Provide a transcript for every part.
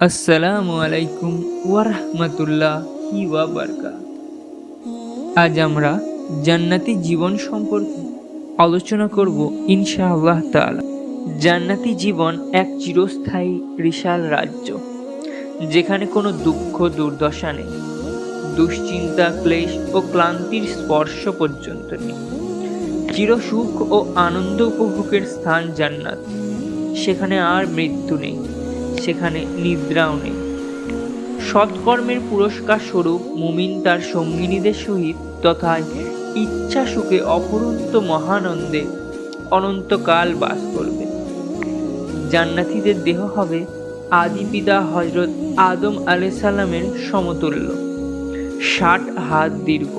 আসসালামু আলাইকুম ওয়ারহমতুল্লাহি ওয়াবারকা আজ আমরা জান্নাতি জীবন সম্পর্কে আলোচনা করব ইনশাআল্লাহ তাআলা। জান্নাতি জীবন এক চিরস্থায়ী, বিশাল রাজ্য, যেখানে কোনো দুঃখ, দুর্দশা নেই। দুশ্চিন্তা, ক্লেশ ও ক্লান্তির স্পর্শ পর্যন্ত নেই। চিরসুখ ও আনন্দ উপভোগের স্থান জান্নাত। সেখানে আর মৃত্যু নেই। সেখানে নিদ্রাও নেই। সৎকর্মের পুরস্কার স্বরূপ মুমিন তার সঙ্গিনীদের সহিত তথা ইচ্ছা সুখে অপরন্ত মহানন্দে অনন্তকাল বাস করবে। জান্নাতীদের দেহ হবে আদি পিতা হজরত আদম আলাইসাল্লামের সমতুল্য। ষাট হাত দীর্ঘ।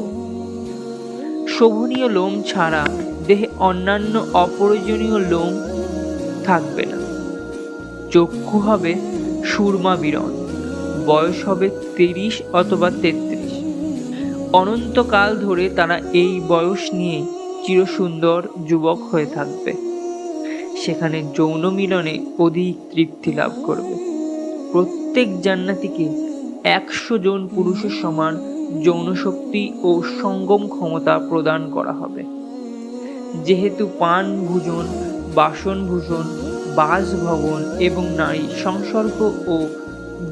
শোভনীয় লোম ছাড়া দেহে অন্যান্য অপ্রয়োজনীয় লোম থাকবে না। চক্ষু হবে সুরমা বিরন বয়স হবে তিরিশ অথবা তেত্রিশ। অনন্তকাল ধরে তারা এই বয়স নিয়ে চিরসুন্দর যুবক হয়ে থাকবে। সেখানে যৌন মিলনে অধিক তৃপ্তি লাভ করবে। প্রত্যেক জান্নাতিকে একশো জন পুরুষের সমান যৌন শক্তি ও সঙ্গম ক্ষমতা প্রদান করা হবে। যেহেতু পান ভোজন, বাসন ভূষণ বাসভবন এবং নারী সংসর্গ ও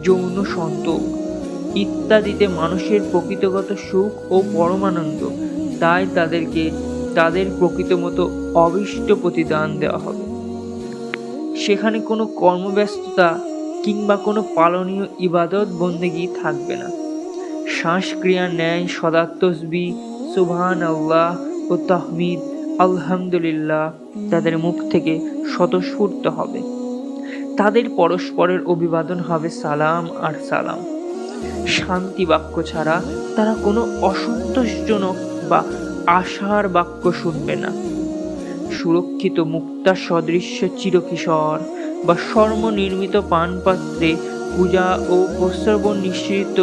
যৌন সন্তোষ ইত্যাদিতে মানুষের প্রকৃতগত সুখ ও পরমানন্দ। তাই তাদেরকে তাদের প্রকৃত মতো অবিষ্ট প্রতিদান দেওয়া হবে। সেখানে কোনো কর্মব্যস্ততা কিংবা কোনো পালনীয় ইবাদত বন্দেগি থাকবে না। শ্বাসক্রিয়ার ন্যায় সদাত্তসবি সুবহান আল্লাহ ও তাহমিদ, আলহামদুলিল্লাহ তাদের মুখ থেকে স্বতঃস্ফূর্ত হবে। তাদের পরস্পরের অভিবাদন হবে সালাম আর সালাম। শান্তি বাক্য ছাড়া তারা কোনো অসন্তোষজনক বা আশার বাক্য শুনবে না। সুরক্ষিত মুক্তা সদৃশ্য চিরকিশোর বা স্বর্ণনির্মিত পানপাত্রে পূজা ও প্রস্রবণ নিঃসৃত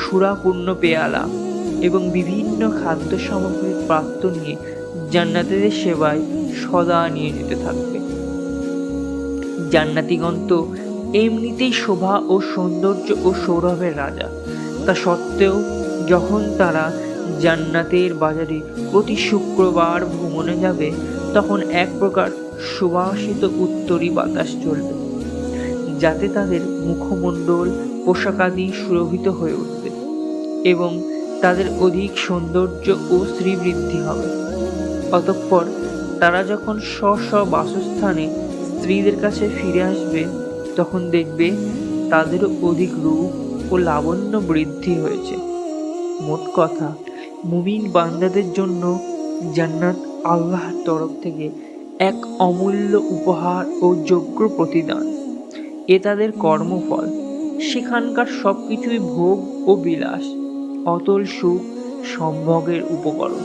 সুরাপূর্ণ পেয়ালা এবং বিভিন্ন খাদ্য সামগ্রীর প্রাপ্ত নিয়ে জান্নাতীদের সেবায় সদা নিয়ে যেতে থাকবে। জান্নাতিগণ তো এমনিতেই শোভা ও সৌন্দর্য ও সৌরভের রাজা। তা সত্ত্বেও যখন তারা জান্নাতের বাজারে প্রতি শুক্রবার ভ্রমণে যাবে, তখন এক প্রকার সুবাসিত উত্তরী বাতাস চলবে, যাতে তাদের মুখমণ্ডল পোশাকাদি সুরভিত হয়ে উঠবে এবং তাদের অধিক সৌন্দর্য ও শ্রীবৃদ্ধি হবে। অতঃপর তারা যখন স্ব স্ব বাসস্থানে স্ত্রীদের কাছে ফিরে আসবে, তখন দেখবে তাদেরও অধিক রূপ ও লাবণ্য বৃদ্ধি হয়েছে। মোট কথা, মুমিন বান্দাদের জন্য জান্নাত আল্লাহর তরফ থেকে এক অমূল্য উপহার ও যোগ্য প্রতিদান। এ তাদের কর্মফল। সেখানকার সব কিছুই ভোগ ও বিলাস। অতল সুখ সম্ভোগের উপকরণ।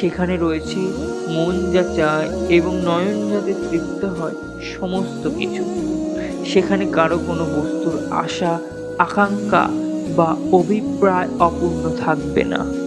সেখানে রয়েছে মন যা চায় এবং নয়ন যাতে তৃপ্ত হয়, সমস্ত কিছু। সেখানে কারও কোনো বস্তুর আশা, আকাঙ্ক্ষা বা অভিপ্রায় অপূর্ণ থাকবে না।